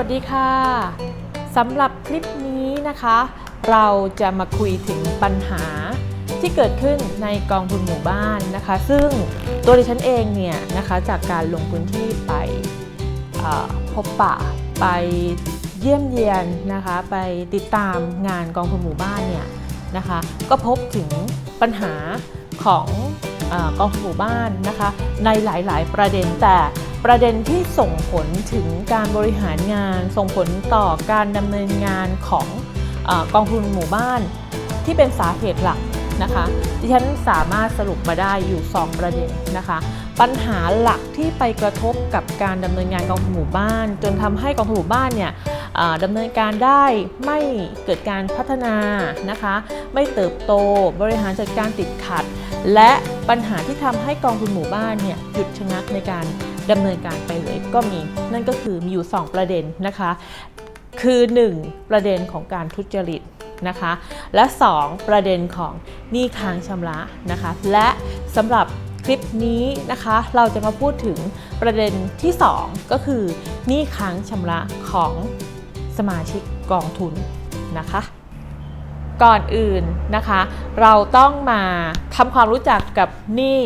สวัสดีค่ะสำหรับคลิปนี้นะคะ เราจะมาคุยถึงปัญหาที่เกิดขึ้นในกองทุนหมู่บ้านนะคะ ซึ่งตัวดิฉันเองเนี่ยนะคะจากการลงพื้นที่ไปพบปะไปเยี่ยมเยียนนะคะไปติดตามงานกองทุนหมู่บ้านเนี่ยนะคะก็พบถึงปัญหาของอกองทุนหมู่บ้านนะคะในหลาย ๆ ประเด็นแต่ ประเด็นที่ส่งผลถึงการบริหารงาน ส่งผลต่อการดำเนินงานของอกองทุนหมู่บ้านที่เป็นสาเหตุหลักนะคะดิฉันสามารถสรุปมาได้อยู่ 2 ประเด็นนะคะ ปัญหาหลักที่ไปกระทบกับการดำเนินงานกองทุนหมู่บ้าน จนทำให้กองทุนหมู่บ้านเนี่ยดำเนินการได้ไม่เกิดการพัฒนานะคะ ไม่เติบโตบริหารจัดการติดขัด และปัญหาที่ทำให้กองทุนหมู่บ้านเนี่ยหยุดชะงักในการ ดำเนินการไปเลยก็มี นั่นก็คือมีอยู่ 2 ประเด็นนะคะ คือ 1 ประเด็นของการทุจริตนะคะ และ 2 ประเด็นของหนี้ค้างชำระนะคะ และสำหรับคลิปนี้นะคะเราจะมาพูดถึงประเด็นที่ 2 ก็คือหนี้ค้างชำระของสมาชิกกองทุนนะคะ ก่อนอื่นนะคะ เราต้องมาทำความรู้จักกับหนี้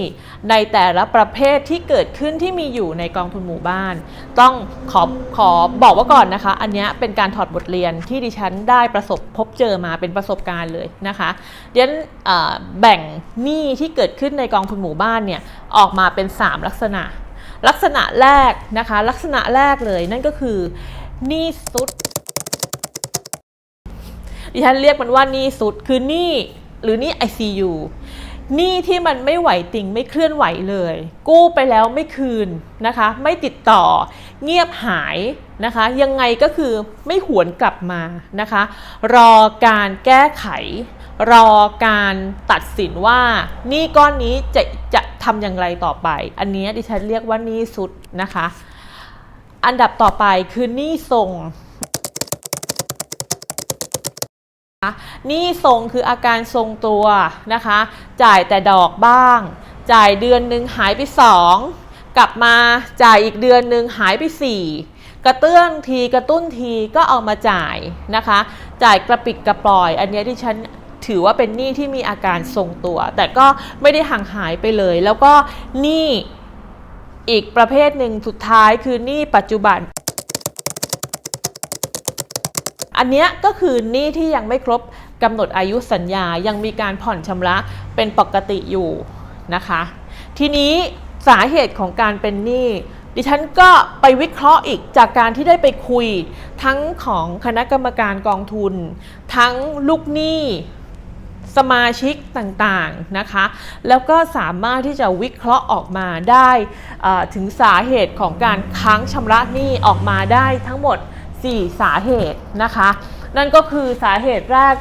ในแต่ละประเภทที่เกิดขึ้นที่มีอยู่ในกองทุนหมู่บ้าน ต้องขอขอบอกว่าก่อนนะคะ อันนี้เป็นการถอดบทเรียนที่ดิฉันได้ประสบพบเจอมาเป็นประสบการณ์เลยนะคะเดี๋ยวแบ่งหนี้ที่เกิดขึ้นในกองทุนหมู่บ้านเนี่ยออกมาเป็น 3 ลักษณะ ลักษณะแรกนะคะ ลักษณะแรกเลยนั่นก็คือหนี้สุด ดิฉันเรียกมันว่านี้สุดคือนี้หรือนี้ ICU หนี้ที่มันไม่ไหวติ่งไม่เคลื่อนไหวเลย กู้ไปแล้วไม่คืนนะคะ ไม่ติดต่อ เงียบหายนะคะ ยังไงก็คือไม่หวนกลับมานะคะ รอการแก้ไข รอการตัดสินว่านี้ก้อนนี้จะจะทำอย่างไรต่อไป อันนี้ดิฉันเรียกว่านี้สุดนะคะ อันดับต่อไปคือนี้ทรง ห นี้ทรงคืออาการทรงตัวนะคะ จ่ายแต่ดอกบ้าง จ่ายเดือนหนึ่งหายไป 2 กลับมาจ่ายอีกเดือนหนึ่งหายไป 4 กระเตื้องทีกระตุ้นทีก็เอามาจ่ายนะคะ จ่ายกระปิดกระปล่อย อันนี้ที่ฉันถือว่าเป็นหนี้ที่มีอาการทรงตัว แต่ก็ไม่ได้ห่างหายไปเลย แล้วก็หนี้อีกประเภทหนึ่งสุดท้ายคือหนี้ปัจจุบัน อันเนี้ยก็คือหนี้ที่ยังไม่ครบกำหนดอายุสัญญายังมีการผ่อนชำระเป็นปกติอยู่นะคะ ทีนี้สาเหตุของการเป็นหนี้ดิฉันก็ไปวิเคราะห์อีกจากการที่ได้ไปคุย ทั้งของคณะกรรมการกองทุน ทั้งลูกหนี้สมาชิกต่างๆนะคะ แล้วก็สามารถที่จะวิเคราะห์ออกมาได้ถึงสาเหตุของการค้างชำระหนี้ออกมาได้ทั้งหมด 4 สาเหตุนะคะ นั่นก็คือสาเหตุแรก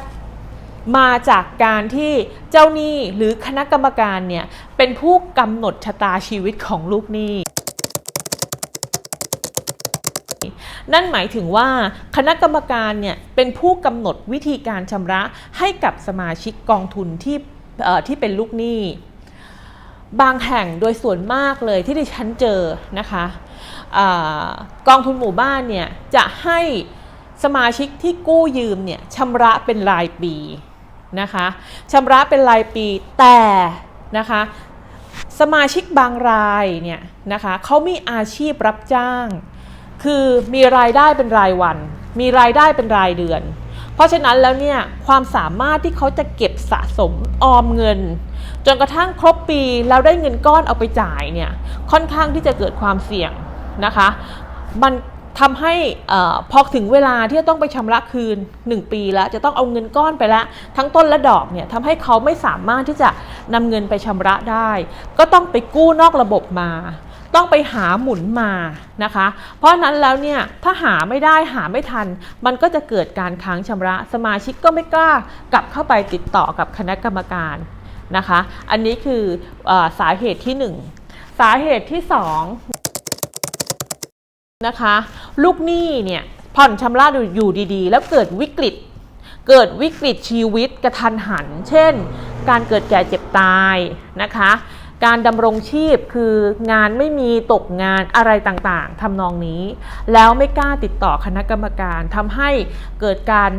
มาจากการที่เจ้าหนี้หรือคณะกรรมการเนี่ยเป็นผู้กำหนดชะตาชีวิตของลูกหนี้ นั่นหมายถึงว่าคณะกรรมการเนี่ยเป็นผู้กำหนดวิธีการชำระให้กับสมาชิกกองทุนที่ที่เป็นลูกหนี้ บางแห่งโดยส่วนมากเลยที่ดิฉันเจอนะคะ กองทุนหมู่บ้านเนี่ยจะให้สมาชิกที่กู้ยืมเนี่ยชำระเป็นรายปีนะคะชำระเป็นรายปีแต่นะคะสมาชิกบางรายเนี่ยนะคะเขามีอาชีพรับจ้าง คือมีรายได้เป็นรายวัน มีรายได้เป็นรายเดือน เพราะฉะนั้นแล้วเนี่ยความสามารถที่เขาจะเก็บสะสมออมเงิน จนกระทั่งครบปีแล้วได้เงินก้อนเอาไปจ่ายเนี่ยค่อนข้างที่จะเกิดความเสี่ยง นะคะ มันทำให้อพอถึงเวลาที่จะต้องไปชำระคืน 1 ปีแล้วจะต้องเอาเงินก้อนไปละทั้งต้นและดอกเนี่ยทำให้เขาไม่สามารถที่จะนำเงินไปชำระได้ ก็ต้องไปกู้นอกระบบมา ต้องไปหาหมุนมานะคะ เพราะนั้นแล้วเนี่ยถ้าหาไม่ได้หาไม่ทัน มันก็จะเกิดการค้างชำระ สมาชิกก็ไม่กล้ากลับเข้าไปติดต่อกับคณะกรรมการนะคะ อันนี้คืออสาเหตุที่ 1 สาเหตุที่2 นะคะ ลูกหนี้เนี่ยผ่อนชำระอยู่ดีๆ แล้วเกิดวิกฤต เกิดวิกฤตชีวิตกระทันหัน เช่น การเกิดแก่เจ็บตายนะคะ การดำรงชีพคืองานไม่มีตกงานอะไรต่างๆทำนองนี้ แล้วไม่กล้าติดต่อคณะกรรมการทำให้เกิดการ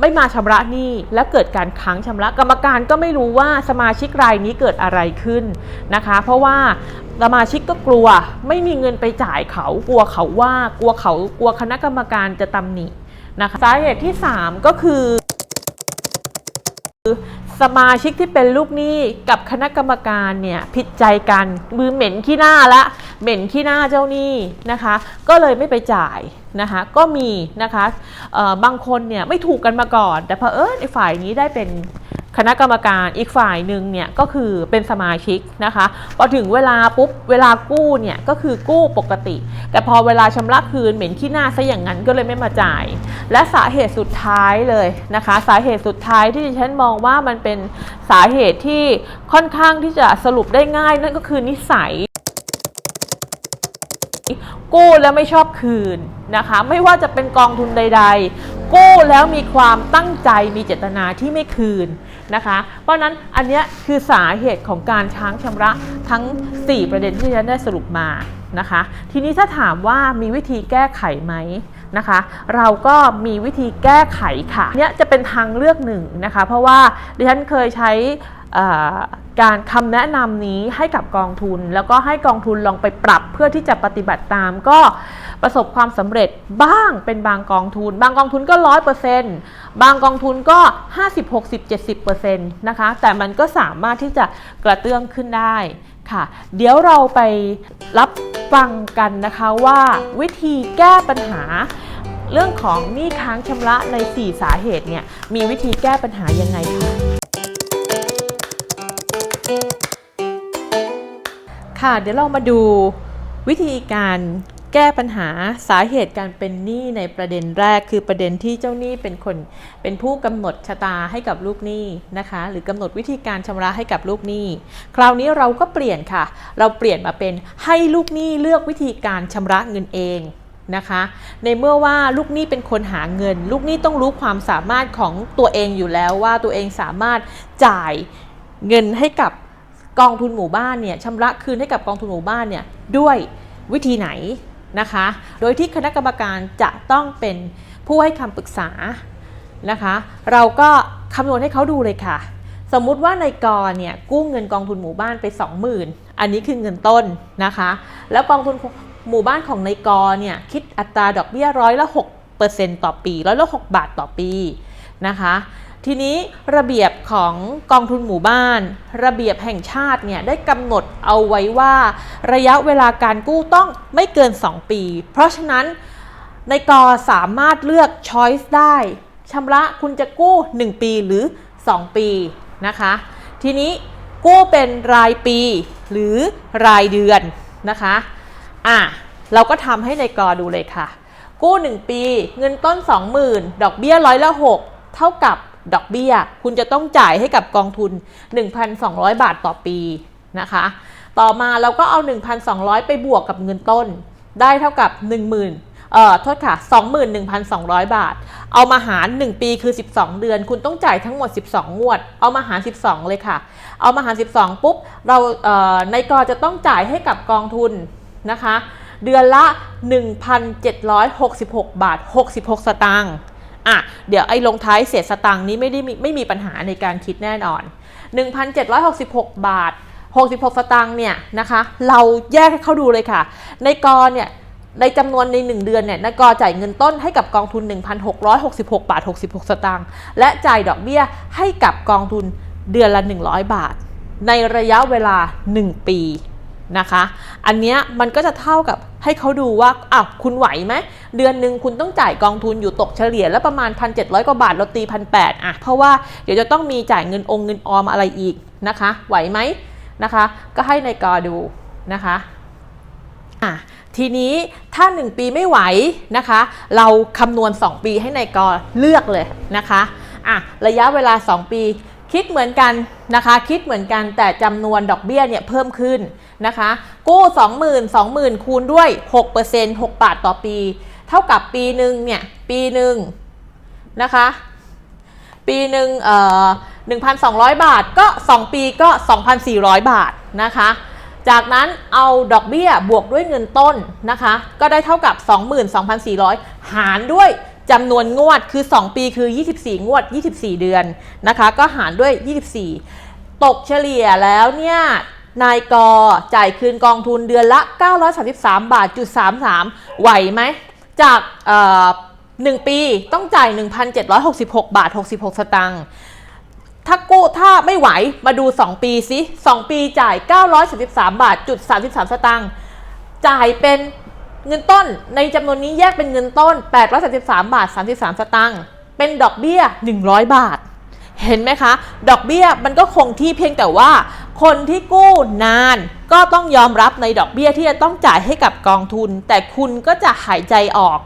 ไม่มาชำระหนี้แล้วเกิดการค้างชำระกรรมการก็ไม่รู้ว่าสมาชิกรายนี้เกิดอะไรขึ้นนะคะ เพราะว่าสมาชิกก็กลัวไม่มีเงินไปจ่ายเขากลัวเขาว่ากลัวเขากลัวคณะกรรมการจะตำหนินะคะสาเหตุที่ 3 ก็คือ สมาชิกที่เป็นลูกหนี้กับคณะกรรมการเนี่ยผิดใจกันมือเหม็นขี้หน้าละ เหม็นขี้หน้าเจ้าหนี้นะคะ ก็เลยไม่ไปจ่ายนะคะก็มีนะคะบางคนเนี่ยไม่ถูกกันมาก่อน แต่เผอิญไอ้ฝ่ายนี้ได้เป็นคณะกรรมการอีกฝ่ายหนึ่งเนี่ยก็คือเป็นสมาชิกนะคะพอถึงเวลาปุ๊บเวลากู้เนี่ยก็คือกู้ปกติ แต่พอเวลาชำระคืนเหม็นขี้หน้าซะอย่างนั้นก็เลยไม่มาจ่าย และสาเหตุสุดท้ายเลยนะคะ สาเหตุสุดท้ายที่ดิฉันมองว่ามันเป็นสาเหตุที่ค่อนข้างที่จะสรุปได้ง่าย นั่นก็คือนิสัย กู้แล้วไม่ชอบคืนนะคะ ไม่ว่าจะเป็นกองทุนใด ๆ กู้แล้วมีความตั้งใจมีเจตนาที่ไม่คืนนะคะ เพราะนั้นอันนี้คือสาเหตุของการช้างชำระทั้ง 4 ประเด็นที่ฉันได้สรุปมานะคะ ทีนี้ถ้าถามว่ามีวิธีแก้ไขไหม นะคะ เราก็มีวิธีแก้ไขค่ะเนี่ยจะเป็นทางเลือกหนึ่งนะคะ เพราะว่าดิฉันเคยใช้การคำแนะนำนี้ให้กับกองทุน แล้วก็ให้กองทุนลองไปปรับเพื่อที่จะปฏิบัติตาม ก็ประสบความสำเร็จบ้างเป็นบางกองทุน บางกองทุนก็ร้อยเปอร์เซ็นต์บางกองทุนก็50 60 70เปอร์เซ็นต์นะคะ แต่มันก็สามารถที่จะกระเตื้องขึ้นได้ ค่ะ เดี๋ยวเราไปรับฟังกันนะคะว่าวิธีแก้ปัญหา เรื่องของหนี้ค้างชำระใน 4 สาเหตุเนี่ยมีวิธีแก้ปัญหายังไงคะค่ะเดี๋ยวเรามาดูวิธีการ แก้ปัญหาสาเหตุการเป็นหนี้ในประเด็นแรก คือประเด็นที่เจ้าหนี้เป็นคนเป็นผู้กำหนดชะตาให้กับลูกหนี้นะคะ หรือกำหนดวิธีการชำระให้กับลูกหนี้ คราวนี้เราก็เปลี่ยนค่ะ เราเปลี่ยนมาเป็นให้ลูกหนี้เลือกวิธีการชำระเงินเองนะคะ ในเมื่อว่าลูกหนี้เป็นคนหาเงิน ลูกหนี้ต้องรู้ความสามารถของตัวเองอยู่แล้วว่าตัวเองสามารถจ่ายเงินให้กับกองทุนหมู่บ้านเนี่ยชำระคืนให้กับกองทุนหมู่บ้านเนี่ยด้วยวิธีไหน นะคะ โดยที่คณะกรรมการจะต้องเป็นผู้ให้คำปรึกษานะคะ เราก็คำนวณให้เขาดูเลยค่ะ สมมุติว่าในกรเนี่ยกู้เงินกองทุนหมู่บ้านไป 20,000 อันนี้คือเงินต้นนะคะ แล้วกองทุนหมู่บ้านของในกรเนี่ยคิดอัตราดอกเบี้ยร้อยละ6%ต่อปีร้อยละ6บาทต่อปีนะคะ ทีนี้ระเบียบของกองทุนหมู่บ้าน ระเบียบแห่งชาติเนี่ยได้กำหนดเอาไว้ว่า ระยะเวลาการกู้ต้องไม่เกิน 2 ปี เพราะฉะนั้นในกอสามารถเลือกช้อยส์ได้ชำระคุณจะกู้ 1 ปีหรือ 2 ปีนะคะ ทีนี้กู้เป็นรายปีหรือรายเดือนนะคะอะเราก็ทำให้ในกอดูเลยค่ะ กู้ 1 ปีเงินต้น 20,000 ดอกเบี้ยร้อยละ 6 เท่ากับ ดอกเบี้ย คุณจะต้องจ่ายให้กับกองทุน 1,200 บาทต่อปีนะคะ ต่อมาเราก็เอา 1,200 ไปบวกกับเงินต้น ได้เท่ากับ 10,000เอ่อโทษค่ะ 21,200 บาท เอามาหาร 1 ปีคือ 12 เดือน คุณต้องจ่ายทั้งหมด 12 งวด เอามาหาร 12 เลยค่ะ เอามาหาร 12 ปุ๊บ เราเอ่อในกอจะต้องจ่ายให้กับกองทุนนะคะเดือนละ 1,766 บาท 66 สตางค์ อะเดี๋ยวไอ้ลงท้ายเศษสตางค์นี้ไม่ได้มีไม่มีปัญหาในการคิดแน่นอน 1,766 บาท 66 สตางค์เนี่ยนะคะ เราแยกให้เขาดูเลยค่ะ ในกอเนี่ยในจำนวนใน 1 เดือนเนี่ยนกอจ่ายเงินต้นให้กับกองทุน 1,666 บาท 66 สตางค์และจ่ายดอกเบี้ยให้กับกองทุนเดือนละ 100 บาท ในระยะเวลา 1 ปี นะคะ อันเนี้ยมันก็จะเท่ากับให้เขาดูว่าอ้าวคุณไหวไหม เดือนหนึ่งคุณต้องจ่ายกองทุนอยู่ตกเฉลี่ยแล้วประมาณ 1,700 กว่าบาทเราตีพันแอะ เพราะว่าเดี๋ยวจะต้องมีจ่ายเงินองค์เงินออมอะไรอีกนะคะ ไหวไหมนะคะ ก็ให้ในกอดูนะคะอะทีนี้ถ้า 1 ปีไม่ไหวนะคะ เราคำนวณ 2 ปีให้ในกอเลือกเลยนะคะอะระยะเวลา 2 ปี คิดเหมือนกันนะคะ คิดเหมือนกันแต่จำนวนดอกเบี้ยเนี่ยเพิ่มขึ้นนะคะ กู้ 20,000 20,000 คูณด้วย 6% 6 บาทต่อปี เท่ากับปีหนึ่งเนี่ย ปีหนึ่งนะคะ ปีหนึ่งเอ่อ1,200 บาทก็ 2 ปีก็ 2,400 บาทนะคะ จากนั้นเอาดอกเบี้ยบวกด้วยเงินต้นนะคะ ก็ได้เท่ากับ 22,400 หารด้วย จำนวนงวดคือ 2 ปีคือ 24 งวด 24 เดือนนะคะ ก็หารด้วย 24 ตกเฉลี่ยแล้วเนี่ยนายกจ่ายคืนกองทุนเดือนละ 933 บาทจุด33 ไหวไหม จากเอ่อ1ปีต้องจ่าย 1,766 บาท 66 สตางค์ถ้ากู้ถ้าไม่ไหวมาดู 2 ปีสิ2ปีจ่าย 933 บาทจุด33 สตางค์จ่ายเป็น เงินต้นในจำนวนนี้แยกเป็นเงินต้น 833 บาท 33 สตางค์ เป็นดอกเบี้ย 100 บาท เห็นไหมคะ ดอกเบี้ยมันก็คงที่เพียงแต่ว่า คนที่กู้นานก็ต้องยอมรับในดอกเบี้ยที่จะต้องจ่ายให้กับกองทุน แต่คุณก็จะหายใจออก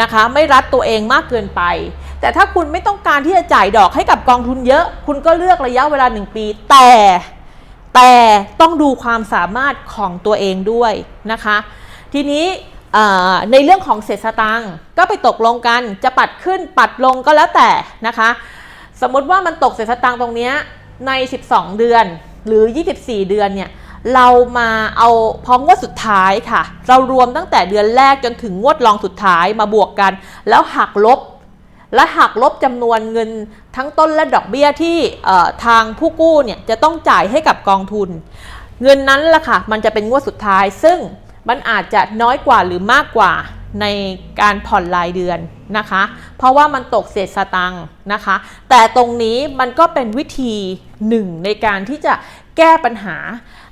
นะคะ ไม่รัดตัวเองมากเกินไป แต่ถ้าคุณไม่ต้องการที่จะจ่ายดอกให้กับกองทุนเยอะ คุณก็เลือกระยะเวลา 1 ปี แต่แต่ต้องดูความสามารถของตัวเองด้วยนะคะ ทีนี้ในเรื่องของเศษสตังค์ก็ไปตกลงกันจะปัดขึ้นปัดลงก็แล้วแต่นะคะ สมมติว่ามันตกเศษสตังค์ตรงนี้ใน 12 เดือนหรือ 24 เดือนเนี่ยเรามาเอาพ้องวดสุดท้ายค่ะ เรารวมตั้งแต่เดือนแรกจนถึงงวดรองสุดท้ายมาบวกกัน แล้วหักลบ และหักลบจำนวนเงินทั้งต้นและดอกเบี้ยที่ทางผู้กู้เนี่ยจะต้องจ่ายให้กับกองทุน เงินนั้นล่ะค่ะ มันจะเป็นงวดสุดท้าย ซึ่ง มันอาจจะน้อยกว่าหรือมากกว่าในการผ่อนรายเดือนนะคะ เพราะว่ามันตกเศษสตังค์นะคะ แต่ตรงนี้มันก็เป็นวิธีหนึ่งในการที่จะแก้ปัญหา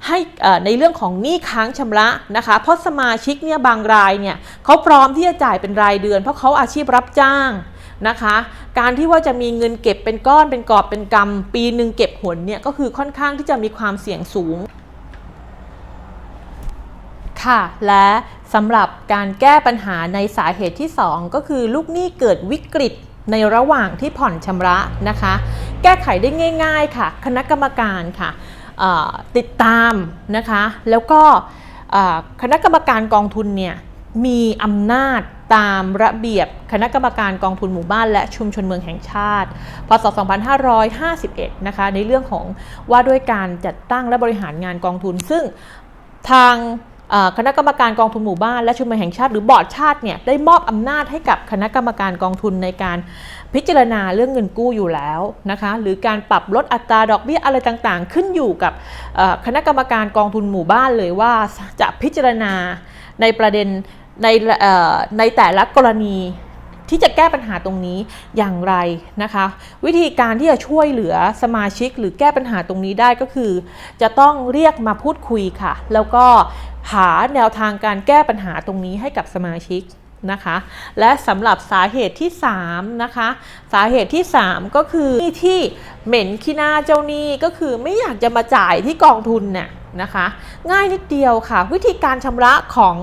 ให้ในเรื่องของหนี้ค้างชำระนะคะ เพราะสมาชิกเนี่ยบางรายเนี่ยเขาพร้อมที่จะจ่ายเป็นรายเดือน เพราะเขาอาชีพรับจ้างนะคะ การที่ว่าจะมีเงินเก็บเป็นก้อนเป็นกอบเป็นกำปีหนึ่งเก็บหนเนี่ยก็คือค่อนข้างที่จะมีความเสี่ยงสูง ค่ะ และสำหรับการแก้ปัญหาในสาเหตุที่ 2 ก็คือลูกหนี้เกิดวิกฤตในระหว่างที่ผ่อนชำระนะคะ แก้ไขได้ง่าย ๆค่ะ คณะกรรมการค่ะติดตามนะคะ แล้วก็คณะกรรมการกองทุนเนี่ยมีอำนาจตามระเบียบคณะกรรมการกองทุนหมู่บ้านและชุมชนเมืองแห่งชาติ พศ 2551 นะคะ ในเรื่องของว่าด้วยการจัดตั้งและบริหารงานกองทุน ซึ่งทาง คณะกรรมการกองทุนหมู่บ้านและชุมชนแห่งชาติหรือบอร์ดชาติเนี่ยได้มอบอำนาจให้กับคณะกรรมการกองทุนในการพิจารณาเรื่องเงินกู้อยู่แล้วนะคะหรือการปรับลดอัตราดอกเบี้ยอะไรต่างๆ ขึ้นอยู่กับคณะกรรมการกองทุนหมู่บ้านเลยว่าจะพิจารณาในประเด็นในในแต่ละกรณี ที่จะแก้ปัญหาตรงนี้อย่างไรนะคะ วิธีการที่จะช่วยเหลือสมาชิก หรือแก้ปัญหาตรงนี้ได้ก็คือ จะต้องเรียกมาพูดคุยค่ะ แล้วก็หาแนวทางการแก้ปัญหาตรงนี้ให้กับสมาชิกนะคะ และสำหรับสาเหตุที่ 3 นะคะ สาเหตุที่ 3 ก็คือที่เหม็นขี้หน้าเจ้าหนี้ก็คือไม่อยากจะมาจ่ายที่กองทุนน่ะนะคะ ง่ายนิดเดียวค่ะ วิธีการชำระของ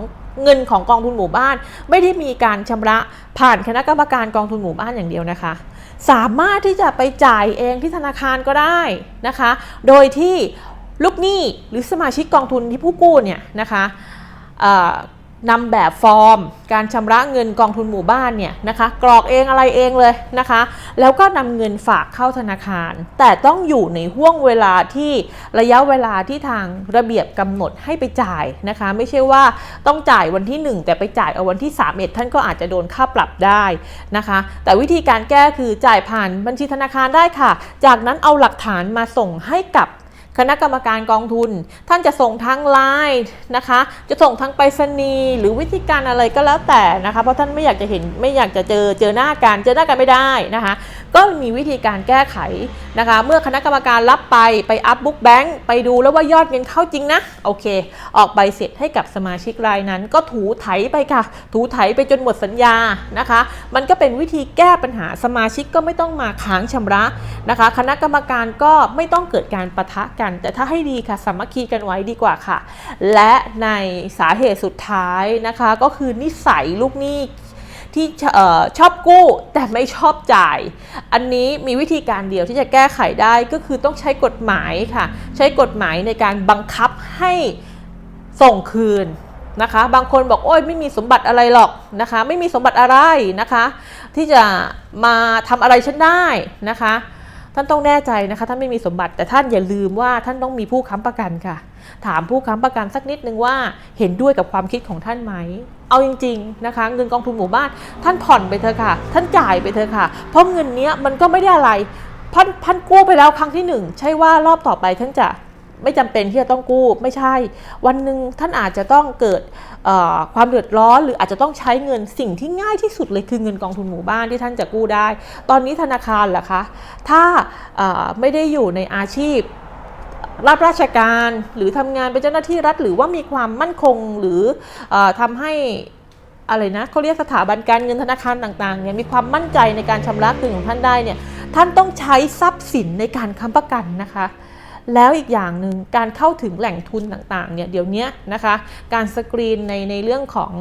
เงินของกองทุนหมู่บ้าน ไม่ได้มีการชำระผ่านคณะกรรมการกองทุนหมู่บ้านอย่างเดียวนะคะ สามารถที่จะไปจ่ายเองที่ธนาคารก็ได้นะคะ โดยที่ลูกหนี้หรือสมาชิกกองทุนที่ผู้กู้เนี่ยนะคะ นำแบบฟอร์ม การชำระเงินกองทุนหมู่บ้านเนี่ยนะคะกรอกเองอะไรเองเลยนะคะ แล้วก็นำเงินฝากเข้าธนาคาร แต่ต้องอยู่ในห่วงเวลาที่ระยะเวลาที่ทางระเบียบกำหนดให้ไปจ่ายนะคะ ไม่ใช่ว่าต้องจ่ายวันที่ 1 แต่ไปจ่ายเอาวันที่3เอ็ดท่านก็อาจจะโดนค่าปรับได้นะคะ แต่วิธีการแก้คือจ่ายผ่านบัญชีธนาคารได้ค่ะ จากนั้นเอาหลักฐานมาส่งให้กับ คณะกรรมการกองทุน ท่านจะส่งทางไลน์นะคะ จะส่งทางไปรษณีย์หรือวิธีการอะไรก็แล้วแต่นะคะ เพราะท่านไม่อยากจะเห็นไม่อยากจะเจอเจอหน้ากันเจอหน้ากันไม่ได้นะคะ ก็มีวิธีการแก้ไขนะคะ เมื่อคณะกรรมการรับไปไปอัพบุ๊กแบงค์ไปดูแล้วว่ายอดเงินเข้าจริงนะ โอเค ออกใบเสร็จให้กับสมาชิกรายนั้น ก็ถูไถไปค่ะ ถูไถไปจนหมดสัญญานะคะ มันก็เป็นวิธีแก้ปัญหาสมาชิกก็ไม่ต้องมาค้างชำระนะคะ คณะกรรมการก็ไม่ต้องเกิดการประทะกัน แต่ถ้าให้ดีค่ะสามัคคีกันไว้ดีกว่าค่ะ และในสาเหตุสุดท้ายนะคะ ก็คือนิสัยลูกหนี้ ที่ชอบกู้แต่ไม่ชอบจ่าย อันนี้มีวิธีการเดียวที่จะแก้ไขได้ก็คือต้องใช้กฎหมายค่ะ ใช้กฎหมายในการบังคับให้ส่งคืนนะคะ บางคนบอกโอ้ยไม่มีสมบัติอะไรหรอกนะคะ ไม่มีสมบัติอะไรนะคะ ที่จะมาทำอะไรฉันได้นะคะ ท่านต้องแน่ใจนะคะท่านไม่มีสมบัติแต่ท่านอย่าลืมว่าท่านต้องมีผู้ค้ำประกันค่ะ ถามผู้ค้ำประกันสักนิดนึงว่าเห็นด้วยกับความคิดของท่านไหม เอาจริงๆนะคะ เงินกองทุนหมู่บ้านท่านผ่อนไปเถอะค่ะ ท่านจ่ายไปเถอะค่ะ เพราะเงินเนี้ยมันก็ไม่ได้อะไรพันพันกู้ไปแล้วครั้งที่หนึ่งใช่ว่ารอบต่อไปท่านจะไม่จำเป็นที่จะต้องกู้ไม่ใช่ วันหนึ่งท่านอาจจะต้องเกิดความเดือดร้อนหรืออาจจะต้องใช้เงินสิ่งที่ง่ายที่สุดเลยคือเงินกองทุนหมู่บ้านที่ท่านจะกู้ได้ ตอนนี้ธนาคารล่ะคะ ถ้าไม่ได้อยู่ในอาชีพ รับราชการหรือทำงานเป็นเจ้าหน้าที่รัฐ หรือว่ามีความมั่นคงหรือออทำให้อะไรนะเขาเรียกสถาบันการเงินธนาคารต่างๆเนี่ยมีความมั่นใจในการชำระคืนของท่านได้เนี่ยท่านต้องใช้ทรัพย์สินในการค้ำประกันนะคะ แล้วอีกอย่างหนึ่งการเข้าถึงแหล่งทุนต่างๆเนี่ยเดี๋ยวนี้นะคะการสกรีนในในเรื่องของ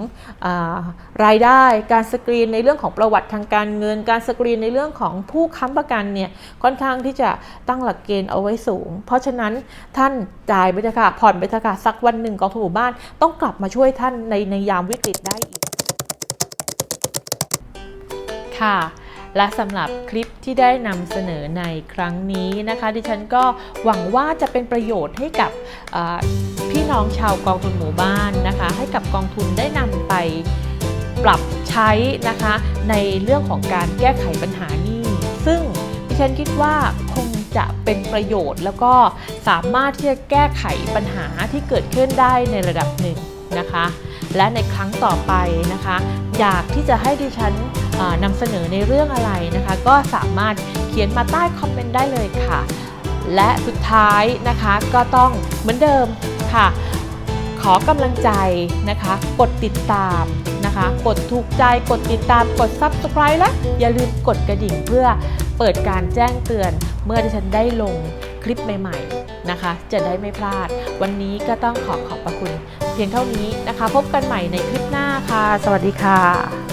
อารายได้ การสกรีนในเรื่องของประวัติทางการเงิน การสกรีนในเรื่องของผู้ค้ำประกันเนี่ยค่อนข้างที่จะตั้งหลักเกณฑ์เอาไว้สูง เพราะฉะนั้นท่านจ่ายไปเถอะค่ะผ่อนไปเถอะค่ะสักวันหนึ่งกองทุนหมู่บ้านต้องกลับมาช่วยท่านในในยามวิกฤตได้อีกค่ะ และสำหรับคลิปที่ได้นำเสนอในครั้งนี้นะคะ ดิฉันก็หวังว่าจะเป็นประโยชน์ให้กับพี่น้องชาวกองทุนหมู่บ้านนะคะ ให้กับกองทุนได้นำไปปรับใช้นะคะในเรื่องของการแก้ไขปัญหานี้ ซึ่งดิฉันคิดว่าคงจะเป็นประโยชน์ แล้วก็สามารถที่จะแก้ไขปัญหาที่เกิดขึ้นได้ในระดับหนึ่งนะคะ และในครั้งต่อไปนะคะ อยากที่จะให้ดิฉัน นำเสนอในเรื่องอะไรนะคะ ก็สามารถเขียนมาใต้คอมเมนต์ได้เลยค่ะ และสุดท้ายนะคะก็ต้องเหมือนเดิมค่ะ ขอกำลังใจนะคะ กดติดตามนะคะ กดถูกใจกดติดตามกด subscribe และอย่าลืมกดกระดิ่งเพื่อเปิดการแจ้งเตือนเมื่อที่ฉันได้ลงคลิปใหม่ๆนะคะ จะได้ไม่พลาด วันนี้ก็ต้องขอขอบพระคุณ เพียงเท่านี้นะคะ พบกันใหม่ในคลิปหน้าค่ะ สวัสดีค่ะ